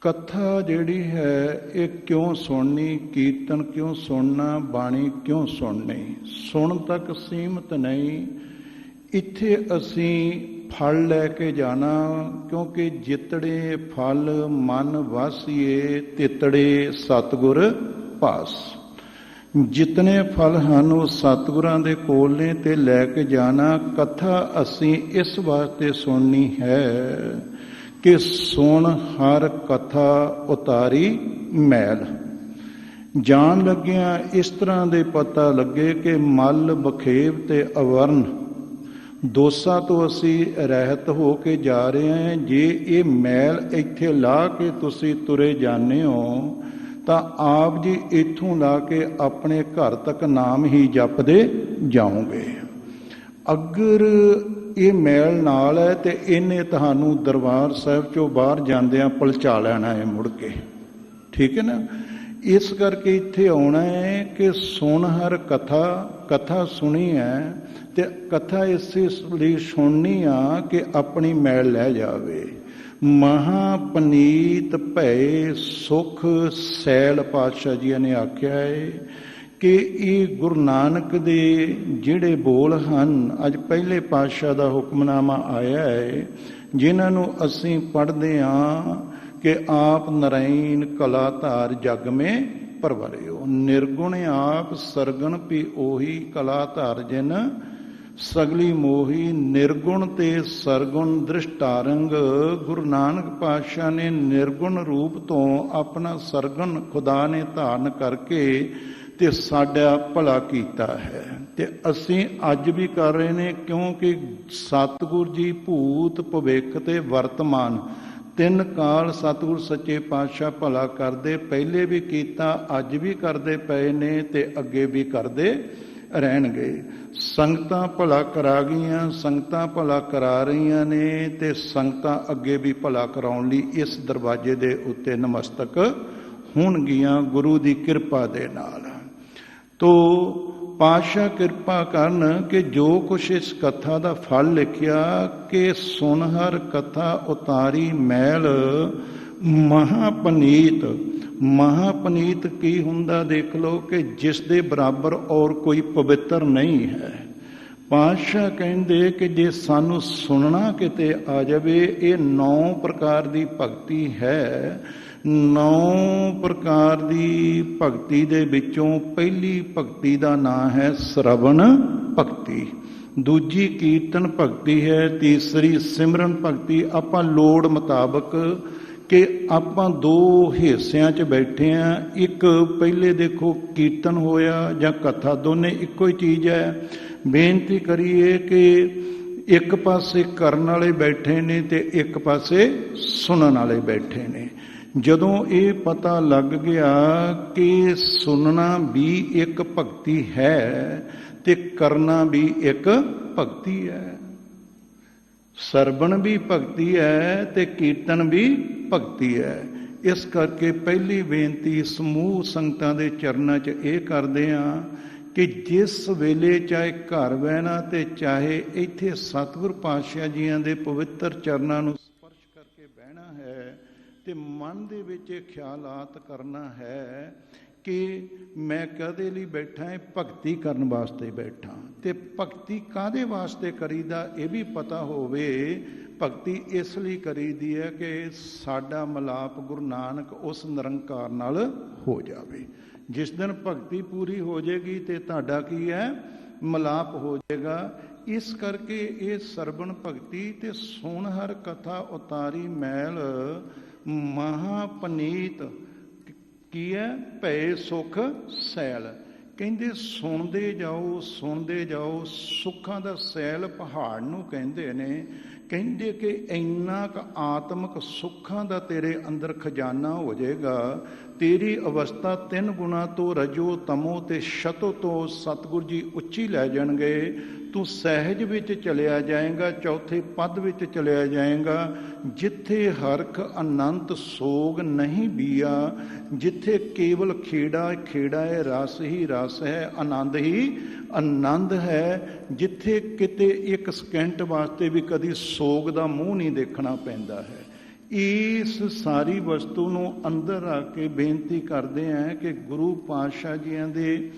ਕਥਾ ਜਿਹੜੀ ਹੈ, ਇਹ ਕਿਉਂ ਸੁਣਨੀ? ਕੀਰਤਨ ਕਿਉਂ ਸੁਣਨਾ? ਬਾਣੀ ਕਿਉਂ ਸੁਣਨੀ? ਸੁਣ ਤੱਕ ਸੀਮਤ ਨਹੀਂ। ਇੱਥੇ ਅਸੀਂ ਫਲ ਲੈ ਕੇ ਜਾਣਾ, ਕਿਉਂਕਿ ਜਿਤੜੇ ਫਲ ਮਨ ਵਾਸੀਏ, ਤਿਤੜੇ ਸਤਗੁਰ ਪਾਸ। ਜਿਤਨੇ ਫਲ ਹਨ, ਉਹ ਸਤਿਗੁਰਾਂ ਦੇ ਕੋਲ ਨੇ ਤੇ ਲੈ ਕੇ ਜਾਣਾ। ਕਥਾ ਅਸੀਂ ਇਸ ਵਾਸਤੇ ਸੁਣਨੀ ਹੈ। ਕਿ ਸੁਣ ਹਰ ਕਥਾ ਉਤਾਰੀ ਮੈਲ। ਜਾਣ ਲੱਗਿਆਂ ਇਸ ਤਰ੍ਹਾਂ ਦੇ ਪਤਾ ਲੱਗੇ ਕਿ ਮਲ ਬਖੇਵ ਤੇ ਅਵਰਨ ਦੋਸਾਂ ਤੋਂ ਅਸੀਂ ਰਹਿਤ ਹੋ ਕੇ ਜਾ ਰਹੇ ਹਾਂ। ਜੇ ਇਹ ਮੈਲ ਇੱਥੇ ਲਾ ਕੇ ਤੁਸੀਂ ਤੁਰੇ ਜਾਂਦੇ ਹੋ, ਤਾਂ ਆਪ ਜੀ ਇੱਥੋਂ ਲਾ ਕੇ ਆਪਣੇ ਘਰ ਤੱਕ ਨਾਮ ਹੀ ਜਪਦੇ ਜਾਓਗੇ। ਅਗਰ ਇਹ ਮੈਲ ਨਾਲ ਹੈ ਤੇ ਇਹਨੇ ਤੁਹਾਨੂੰ ਦਰਬਾਰ ਸਾਹਿਬ ਚੋਂ ਬਾਹਰ ਜਾਂਦਿਆਂ ਪਲਚਾ ਲੈਣਾ ਹੈ ਮੁੜ ਕੇ। ਠੀਕ ਹੈ ਨਾ? ਇਸ ਕਰਕੇ ਇੱਥੇ ਆਉਣਾ ਹੈ ਕਿ ਸੁਣ ਹਰ ਕਥਾ ਕਥਾ ਸੁਣੀ ਹੈ ਤੇ ਕਥਾ ਇਸੇ ਲਈ ਸੁਣਨੀ ਆ ਕਿ ਆਪਣੀ ਮੈਲ ਲੈ ਜਾਵੇ। ਮਹਾ ਪਨੀਤ ਭੈ ਸੁਖ ਸੈਲ ਪਾਤਸ਼ਾਹ ਜੀ ਨੇ ਆਖਿਆ ਹੈ ਕਿ ਇਹ ਗੁਰੂ ਨਾਨਕ ਦੇ ਜਿਹੜੇ ਬੋਲ ਹਨ, ਅੱਜ ਪਹਿਲੇ ਪਾਤਸ਼ਾਹ ਦਾ ਹੁਕਮਨਾਮਾ ਆਇਆ ਹੈ, ਜਿਨ੍ਹਾਂ ਨੂੰ ਅਸੀਂ ਪੜ੍ਹਦੇ ਹਾਂ ਕਿ ਆਪ ਨਰਾਇਣ ਕਲਾ ਧਾਰ ਜਗ ਮੇ ਪਰਵਰਿਓ। ਨਿਰਗੁਣ ਆਪ ਸਰਗਣ ਪੀ ਉਹੀ ਕਲਾ ਧਾਰ ਜਿਨ, ਸਗਲੀ ਮੋਹੀ ਨਿਰਗੁਣ ਤੇ ਸਰਗੁਣ ਦ੍ਰਿਸ਼ਟਾਰੰਗ। ਗੁਰੂ ਨਾਨਕ ਪਾਤਸ਼ਾਹ ਨੇ ਨਿਰਗੁਣ ਰੂਪ ਤੋਂ ਆਪਣਾ ਸਰਗਣ ਖੁਦਾ ਨੇ ਧਾਰਨ ਕਰਕੇ ਤੇ ਸਾਡਾ ਭਲਾ ਕੀਤਾ ਹੈ। ਤੇ ਅਸੀਂ ਅੱਜ ਵੀ ਕਰ ਰਹੇ ਨੇ ਕਿਉਂਕਿ ਸਤਿਗੁਰ ਜੀ ਭੂਤ ਭਵਿੱਖ ਤੇ ਵਰਤਮਾਨ। ਤਿੰਨ ਕਾਲ ਸਤਿਗੁਰ ਸੱਚੇ ਪਾਤਸ਼ਾਹ ਭਲਾ ਕਰਦੇ, ਪਹਿਲੇ ਵੀ ਕੀਤਾ, ਅੱਜ ਵੀ ਕਰਦੇ ਪਏ ਨੇ ਤੇ ਅੱਗੇ ਵੀ ਕਰਦੇ ਰਹਿਣਗੇ। ਸੰਗਤਾਂ ਭਲਾ ਕਰਾ ਗਈਆਂ, ਸੰਗਤਾਂ ਭਲਾ ਕਰਾ ਰਹੀਆਂ ਨੇ ਤੇ ਸੰਗਤਾਂ ਅੱਗੇ ਵੀ ਭਲਾ ਕਰਾਉਣ ਲਈ ਇਸ ਦਰਵਾਜ਼ੇ ਦੇ ਉੱਤੇ ਨਮਸਤਕ ਹੋਣਗੀਆਂ ਗੁਰੂ ਦੀ ਕਿਰਪਾ ਦੇ ਨਾਲ। ਤੋ ਪਾਸ਼ਾ ਕਿਰਪਾ ਕਰਨ ਕਿ ਜੋ ਕੁਛ ਇਸ ਕਥਾ ਦਾ ਫਲ ਲਿਖਿਆ, ਕਿ ਸੁਨ ਹਰ ਕਥਾ ਉਤਾਰੀ ਮੈਲ। ਮਹਾਪਨੀਤ ਮਹਾਪਨੀਤ ਕੀ ਹੁੰਦਾ ਦੇਖ ਲਓ ਕਿ ਜਿਸ ਦੇ ਬਰਾਬਰ ਔਰ ਕੋਈ ਪਵਿੱਤਰ ਨਹੀਂ ਹੈ। ਪਾਸ਼ਾ ਕਹਿੰਦੇ ਕਿ ਜੇ ਸਾਨੂੰ ਸੁਣਨਾ ਕਿਤੇ ਆ ਜਾਵੇ, ਇਹ ਨੌ ਪ੍ਰਕਾਰ ਦੀ ਭਗਤੀ ਹੈ। ਨੌ ਪ੍ਰਕਾਰ ਦੀ ਭਗਤੀ ਦੇ ਵਿੱਚੋਂ ਪਹਿਲੀ ਭਗਤੀ ਦਾ ਨਾਮ ਹੈ ਸ਼ਰਵਣ ਭਗਤੀ। ਦੂਜੀ ਕੀਰਤਨ ਭਗਤੀ ਹੈ, ਤੀਸਰੀ ਸਿਮਰਨ ਭਗਤੀ। ਆਪਾਂ ਲੋੜ ਮੁਤਾਬਕ ਕਿ ਆਪਾਂ ਦੋ ਹਿੱਸਿਆਂ 'ਚ ਬੈਠੇ ਆ। ਇੱਕ ਪਹਿਲੇ ਦੇਖੋ ਕੀਰਤਨ ਹੋਇਆ ਜਾਂ ਕਥਾ ਦੋਨੇ ਇੱਕੋ ਹੀ ਚੀਜ਼ ਹੈ। ਬੇਨਤੀ ਕਰੀਏ ਕਿ ਇੱਕ ਪਾਸੇ ਕਰਨ ਵਾਲੇ ਬੈਠੇ ਨੇ ਤੇ ਇੱਕ ਪਾਸੇ ਸੁਣਨ ਵਾਲੇ ਬੈਠੇ ਨੇ। ਜਦੋਂ ਇਹ ਪਤਾ ਲੱਗ ਗਿਆ ਕਿ ਸੁਣਨਾ ਵੀ ਇੱਕ ਭਗਤੀ ਹੈ ਤੇ ਕਰਨਾ ਵੀ ਇੱਕ ਭਗਤੀ ਹੈ। ਸਰਵਣ ਵੀ ਭਗਤੀ ਹੈ ਤੇ ਕੀਰਤਨ ਵੀ ਭਗਤੀ ਹੈ। ਇਸ ਕਰਕੇ ਪਹਿਲੀ ਬੇਨਤੀ ਸਮੂਹ ਸੰਗਤਾਂ ਦੇ ਚਰਨਾਂ 'ਚ ਇਹ ਕਰਦੇ ਆ ਕਿ ਜਿਸ ਵੇਲੇ ਚਾਹੇ ਘਰ ਬਹਿਣਾ ਤੇ ਚਾਹੇ ਇੱਥੇ ਸਤਿਗੁਰ ਪਾਤਸ਼ਾਹ ਜੀਆਂ ਦੇ ਪਵਿੱਤਰ ਚਰਨਾਂ ਨੂੰ ਸਪਰਸ਼ ਕਰਕੇ ਬਹਿਣਾ ਹੈ ਤੇ ਮਨ ਦੇ ਵਿੱਚ ਇਹ ਖਿਆਲਾਤ ਕਰਨਾ ਹੈ ਕਿ ਮੈਂ ਕਦੇ ਲਈ ਬੈਠਾ ਹਾਂ ਭਗਤੀ ਕਰਨ ਵਾਸਤੇ ਬੈਠਾ। ਤੇ ਭਗਤੀ ਕਾਦੇ ਵਾਸਤੇ ਕਰੀਦਾ ਇਹ ਵੀ ਪਤਾ ਹੋਵੇ, ਭਗਤੀ ਇਸ ਲਈ ਕਰੀਦੀ ਹੈ ਕਿ ਸਾਡਾ ਮਲਾਪ ਗੁਰੂ ਨਾਨਕ ਉਸ ਨਿਰੰਕਾਰ ਨਾਲ ਹੋ ਜਾਵੇ। ਜਿਸ ਦਿਨ ਭਗਤੀ ਪੂਰੀ ਹੋ ਜਾਏਗੀ ਤੇ ਤੁਹਾਡਾ ਕੀ ਹੈ? ਮਲਾਪ ਹੋ ਜਾਏਗਾ। ਇਸ ਕਰਕੇ ਇਹ ਸਰਬਣ ਭਗਤੀ ਤੇ ਸੁਣ ਕਥਾ ਉਤਾਰੀ ਮੈਲ ਮਹਾਪਨੀਤ ਕੀ ਹੈ ਭੈ ਸੁਖ ਸੈਲ। ਕਹਿੰਦੇ, ਸੁਣਦੇ ਜਾਓ ਸੁਣਦੇ ਜਾਓ, ਸੁੱਖਾਂ ਦਾ ਸੈਲ ਪਹਾੜ ਨੂੰ ਕਹਿੰਦੇ ਨੇ। ਕਹਿੰਦੇ ਕਿ ਇੰਨਾ ਕ ਆਤਮਿਕ ਸੁੱਖਾਂ ਦਾ ਤੇਰੇ ਅੰਦਰ ਖਜ਼ਾਨਾ ਹੋ ਜਾਏਗਾ, ਤੇਰੀ ਅਵਸਥਾ ਤਿੰਨ ਗੁਣਾ ਤੋਂ ਰਜੋ ਤਮੋ ਤੇ ਸ਼ਤੋ ਤੋਂ ਸਤਿਗੁਰ ਜੀ ਉੱਚੀ ਲੈ ਜਾਣਗੇ। ਤੂੰ ਸਹਿਜ ਵਿੱਚ ਚਲਿਆ ਜਾਏਗਾ, ਚੌਥੇ ਪਦ ਵਿੱਚ ਚਲਿਆ ਜਾਏਗਾ। ਜਿੱਥੇ ਹਰਖ ਅਨੰਤ ਸੋਗ ਨਹੀਂ ਬੀਆ, ਜਿੱਥੇ ਕੇਵਲ ਖੇੜਾ ਖੇੜਾ ਹੈ ਰਸ ਹੀ ਰਸ ਹੈ, ਆਨੰਦ ਹੀ ਆਨੰਦ ਹੈ। ਜਿੱਥੇ ਕਿਤੇ ਇੱਕ ਸਕਿੰਟ ਵਾਸਤੇ ਵੀ ਕਦੀ ਸੋਗ ਦਾ ਮੂੰਹ ਨਹੀਂ ਦੇਖਣਾ ਪੈਂਦਾ ਹੈ। ਇਸ ਸਾਰੀ ਵਸਤੂ ਨੂੰ ਅੰਦਰ ਰੱਖ ਕੇ ਬੇਨਤੀ ਕਰਦੇ ਆ ਕਿ ਗੁਰੂ ਪਾਤਸ਼ਾਹ ਜੀਆਂ ਦੇ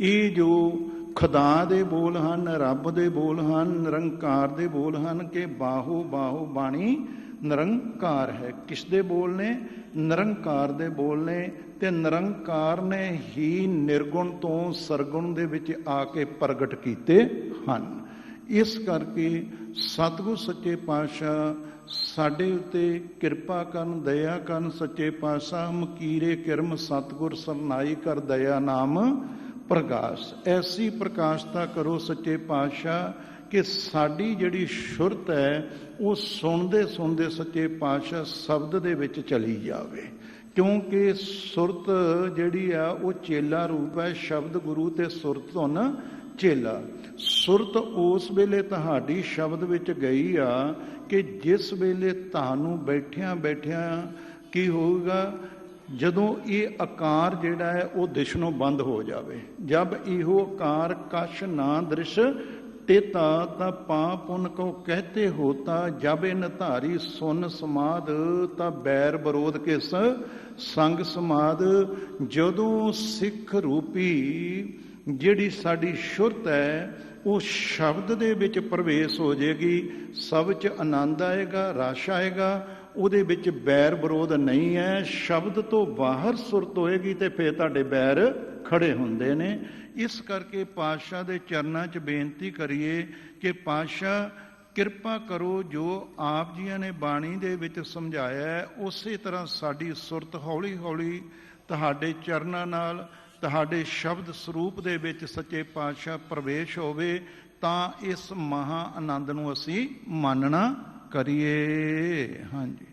ਇਹ ਜੋ ਖੁਦਾ ਦੇ ਬੋਲ ਹਨ, ਰੱਬ ਦੇ ਬੋਲ ਹਨ, ਨਿਰੰਕਾਰ ਦੇ ਬੋਲ ਹਨ ਕਿ ਬਾਹੋ ਬਾਹੋ ਬਾਣੀ ਨਿਰੰਕਾਰ ਹੈ। ਕਿਸ ਦੇ ਬੋਲ ਨੇ? ਨਿਰੰਕਾਰ ਦੇ ਬੋਲ ਨੇ ਤੇ ਨਿਰੰਕਾਰ ਨੇ ਹੀ ਨਿਰਗੁਣ ਤੋਂ ਸਰਗੁਣ ਦੇ ਵਿੱਚ ਆ ਕੇ ਪ੍ਰਗਟ ਕੀਤੇ ਹਨ। ਇਸ ਕਰਕੇ ਸਤਿਗੁਰ ਸੱਚੇ ਪਾਤਸ਼ਾਹ ਸਾਡੇ ਉੱਤੇ ਕਿਰਪਾ ਕਰਨ, ਦਇਆ ਕਰਨ, ਸੱਚੇ ਪਾਤਸ਼ਾਹ ਮਕੀਰੇ ਕਿਰਮ ਸਤਿਗੁਰ ਸਰਨਾਈ ਕਰ ਦਇਆ ਨਾਮ ਪ੍ਰਕਾਸ਼। ਐਸੀ ਪ੍ਰਕਾਸ਼ਤਾ ਕਰੋ ਸੱਚੇ ਪਾਤਸ਼ਾਹ ਕਿ ਸਾਡੀ ਜਿਹੜੀ ਸ਼ੁਰਤ ਹੈ, ਉਹ ਸੁਣਦੇ ਸੁਣਦੇ ਸੱਚੇ ਪਾਤਸ਼ਾਹ ਸ਼ਬਦ ਦੇ ਵਿੱਚ ਚਲੀ ਜਾਵੇ। ਕਿਉਂਕਿ ਸੁਰਤ ਜਿਹੜੀ ਆ, ਉਹ ਚੇਲਾ ਰੂਪ ਹੈ, ਸ਼ਬਦ ਗੁਰੂ ਤੇ ਸੁਰਤ ਧੁਨ ਚੇਲਾ ਸੁਰਤ ਉਸ ਵੇਲੇ ਤੁਹਾਡੀ ਸ਼ਬਦ ਵਿੱਚ ਗਈ ਆ ਕਿ ਜਿਸ ਵੇਲੇ ਤੁਹਾਨੂੰ ਬੈਠਿਆਂ ਬੈਠਿਆਂ ਕੀ ਹੋਊਗਾ? ਜਦੋਂ ਇਹ ਆਕਾਰ ਜਿਹੜਾ ਹੈ, ਉਹ ਦਿਸ਼ਨੋਂ ਬੰਦ ਹੋ ਜਾਵੇ। ਜਬ ਇਹੋ ਆਕਾਰ ਕਛ ਨਾ ਦ੍ਰਿਸ਼ ਤੇਤਾ, ਤਾਂ ਪਾਪ ਪੁਨ ਕੋ ਕਹਤੇ ਹੋਤਾ, ਜਬ ਇਨ ਧਾਰੀ ਸੁਨ ਸਮਾਦ, ਤਾਂ ਬੈਰ ਵਿਰੋਧ ਕਿਸ ਸੰਗ ਸਮਾਦ। ਜਦੋਂ ਸਿੱਖ ਰੂਪੀ ਜਿਹੜੀ ਸਾਡੀ ਸ਼ੁਰਤ ਹੈ, ਉਹ ਸ਼ਬਦ ਦੇ ਵਿੱਚ ਪ੍ਰਵੇਸ਼ ਹੋ ਜਾਏਗੀ, ਸਭ ਚ ਆਨੰਦ ਆਏਗਾ, ਰਸ ਆਏਗਾ, ਉਹਦੇ ਵਿੱਚ ਬੈਰ ਵਿਰੋਧ ਨਹੀਂ ਹੈ। ਸ਼ਬਦ ਤੋਂ ਬਾਹਰ ਸੁਰਤ ਹੋਏਗੀ ਤੇ ਫੇਰ ਤੁਹਾਡੇ ਬੈਰ ਖੜੇ ਹੁੰਦੇ ਨੇ। ਇਸ ਕਰਕੇ ਪਾਤਸ਼ਾਹ ਦੇ ਚਰਨਾਂ 'ਚ ਬੇਨਤੀ ਕਰੀਏ ਕਿ ਪਾਤਸ਼ਾਹ, ਕਿਰਪਾ ਕਰੋ, ਜੋ ਆਪ ਜੀਆਂ ਨੇ ਬਾਣੀ ਦੇ ਵਿੱਚ ਸਮਝਾਇਆ ਹੈ, ਉਸੇ ਤਰ੍ਹਾਂ ਸਾਡੀ ਸੁਰਤ ਹੌਲੀ ਹੌਲੀ ਤੁਹਾਡੇ ਚਰਨਾਂ ਨਾਲ ਤੁਹਾਡੇ ਸ਼ਬਦ ਸਰੂਪ ਦੇ ਵਿੱਚ ਸੱਚੇ ਪਾਤਸ਼ਾਹ ਪ੍ਰਵੇਸ਼ ਹੋਵੇ, ਤਾਂ ਇਸ ਮਹਾ ਆਨੰਦ ਨੂੰ ਅਸੀਂ ਮੰਨਣਾ ਕਰੀਏ। ਹਾਂਜੀ।